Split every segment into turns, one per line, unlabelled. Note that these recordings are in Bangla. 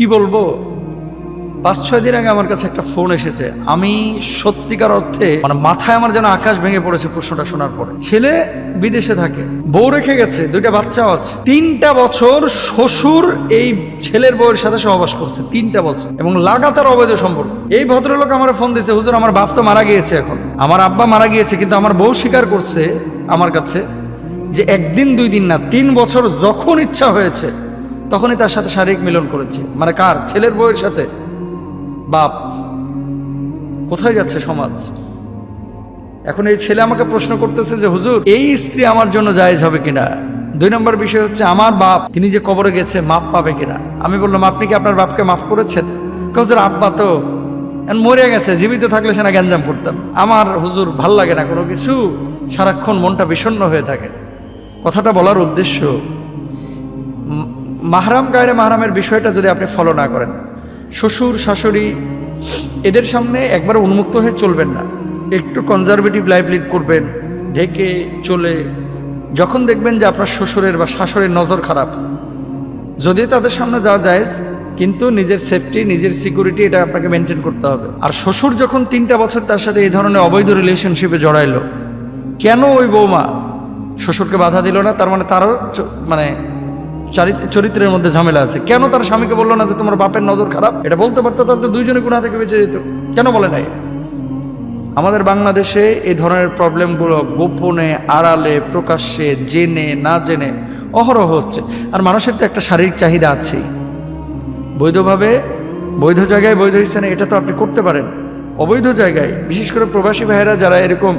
কি বলব? পাঁচ, ছয় দিন আগে আমার কাছে একটা ফোন এসেছে। আমি সত্যিকার অর্থে মানে মাথায় আমার যেন আকাশ ভেঙে পড়েছে প্রশ্নটা শোনার পরে। ছেলে বিদেশে থাকে, বউ রেখে গেছে, দুইটা বাচ্চাও আছে। তিনটা বছর শ্বশুর এই ছেলের বউয়ের সাথে সহবাস করছে, তিনটা বছর। এবং লাগাতার অবৈধ সম্পর্ক। এই ভদ্রলোক আমার ফোন দিয়েছে, হুজুর, আমার বাপ তো মারা গিয়েছে এখন। আমার আব্বা মারা গিয়েছে, কিন্তু আমার বউ স্বীকার করছে আমার কাছে যে একদিন, দুই দিন না, তিন বছর যখন ইচ্ছা হয়েছে তখনই তার সাথে শারীরিক মিলন করেছে। মানে কার? ছেলের বউয়ের সাথে। বাপ, কোথায় যাচ্ছে সমাজ? এখন এই ছেলে আমাকে প্রশ্ন করতেছে যে, হুজুর, এই স্ত্রী আমার জন্য জায়েজ হবে কিনা? দুই নম্বর বিষয় হচ্ছে, আমার বাপ, তিনি যে কবরে গেছে, মাপ পাবে কিনা? আমি বললাম, আপনি কি আপনার বাপকে মাফ করেছেন? হুজুর, আব্বা তো মরে গেছে, জীবিত থাকলে সে না গ্যাঞ্জাম করতাম। আমার, হুজুর, ভালো লাগে না কোনো কিছু। সারাক্ষণ মনটা বিষণ্ণ হয়ে থাকে। কথাটা বলার উদ্দেশ্য মাহরাম গায়রে মাহরামের বিষয়টা যদি আপনি ফলো না করেন, শ্বশুর, শাশুড়ি, এদের সামনে একবার উন্মুক্ত হয়ে চলবেন না। একটু কনজারভেটিভ লাইফ লিড করবেন, ঢেকে চলে, যখন দেখবেন যে আপনার শ্বশুরের বা শাশুড়ির নজর খারাপ। যদি তাদের সামনে যাওয়া যায়, কিন্তু নিজের সেফটি নিজের সিকিউরিটি এটা আপনাকে মেনটেন করতে হবে। আর শ্বশুর যখন তিনটা বছর তার সাথে এই ধরনের অবৈধ রিলেশনশিপে জড়াইলো, কেন ওই বৌমা শ্বশুরকে বাধা দিল না? তার মানে তারও মানে চরিত্রের মধ্যে ঝামেলা আছে। কেন তার স্বামীকে বলল না যে তোমার বাপের নজর খারাপ? এটা বলতে পারতো তাহলে দুইজনে গুণা থেকে বেঁচে যেত। কেন বলে নাই? আমাদের বাংলাদেশে এই ধরনের প্রবলেমগুলো গোপনে, আড়ালে, প্রকাশ্যে, জেনে, না জেনে অহরহ হচ্ছে। আর মানুষের তো একটা শারীরিক চাহিদা আছেই। বৈধভাবে, বৈধ জায়গায় বৈধ স্থানে এটা তো আপনি করতে পারেন। অবৈধ জায়গায়, বিশেষ করে প্রবাসী ভাইয়েরা যারা এরকম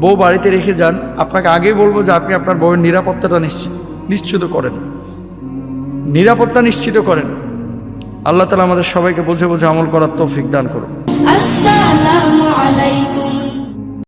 বউ বাড়িতে রেখে যান, আপনাকে আগেই বলব যে আপনি আপনার বউয়ের নিরাপত্তাটা নিশ্চিত নিশ্চিত করেন। নিরাপত্তা নিশ্চিত করেন। আল্লাহ তালা আমাদের সবাইকে বোঝে বোঝে আমল করার তৌফিক দান করুন।
আসসালামু আলাইকুম।